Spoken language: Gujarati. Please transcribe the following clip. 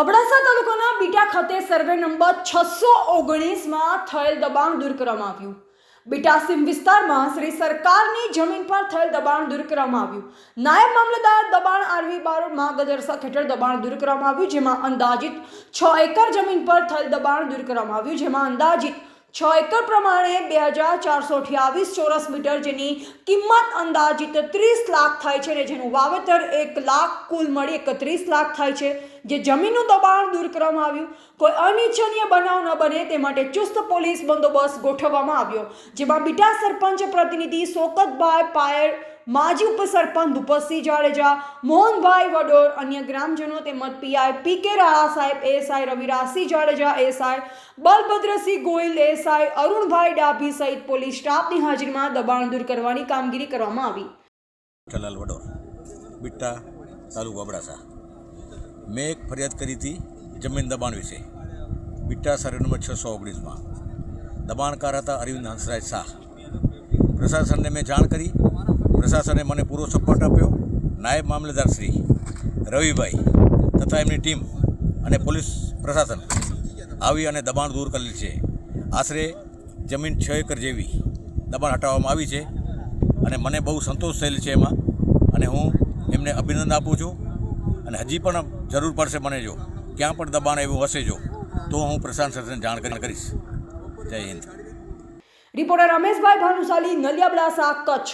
અબડાસા તાલુકાના બીટા ખાતે સર્વે નંબર છસો ઓગણીસમાં થયેલ દબાણ દૂર કરવામાં આવ્યું. બીટા સીમ વિસ્તારમાં શ્રી સરકારની જમીન પર થયેલ દબાણ દૂર કરવામાં આવ્યું. નાયબ મામલતદાર દબાણ આરવી બારોટમાં ગદરસા હેઠળ દબાણ દૂર કરવામાં આવ્યું, જેમાં અંદાજિત છ એકર જમીન પર થયેલ દબાણ દૂર કરવામાં આવ્યું, જેમાં અંદાજિત છ એકર પ્રમાણે બે હજાર ચારસો અઠ્યાવીસ ચોરસ મીટર જેની કિંમત અંદાજિત ત્રીસ લાખ થાય છે અને જેનું વાવેતર એક લાખ, કુલ મળી એકત્રીસ લાખ થાય છે. જે જમીનનું દબાણ દૂર કરવામાં આવ્યું. કોઈ અનિચ્છનીય બનાવ ન બને તે માટે ચુસ્ત પોલીસ બંદોબસ્ત ગોઠવવામાં આવ્યો. જેમાં બીટા સરપંચ પ્રતિનિધિ શોકતભાઈ પાયર માજી ઉપસરપંચ ભૂપતસિંહ જાડેજા મોહનભાઈ વડોર, અન્ય ગ્રામજનો તેમજ પીઆઈ પી કે રાણા સાહેબ, SI Ravirajsinh Jadeja SI Balbhadrasinh Goyal SI Arunbhai Dabhi સહિત પોલીસ સ્ટાફની હાજરીમાં દબાણ દૂર કરવાની કામગીરી કરવામાં આવી. જલાલ વડોર, બિટ્ટા તાલુકો અબડાસા. મેં એક ફરિયાદ કરી હતી જમીન દબાણ વિશે. બિટ્ટા સર્વે નંબર છસો ઓગણીસમાં. દબાણકાર હતા અરવિંદ હંસરાજ શાહ. પ્રશાસનને મેં જાણ કરી. પ્રશાસને મને પૂરો સપોર્ટ આપ્યો. નાયબ મામલેદાર શ્રી રવિભાઈ તથા એમની ટીમ અને પોલીસ પ્રશાસન આવી અને દબાણ દૂર કરેલ છે. આશરે જમીન છ એકર જેવી દબાણ હટાવવામાં આવી છે અને મને બહુ સંતોષ થયેલ છે એમાં અને હું એમને અભિનંદન આપું છું અને હજી પણ જરૂર પડશે મને જો ક્યાં પણ દબાણ એવું હશે જો, તો હું પ્રશાસનને જાણ કરી કરીશ. જય હિન્દ. રિપોર્ટર રમેશભાઈ ભાનુશાલી નલિયાબલાસા કચ્છ.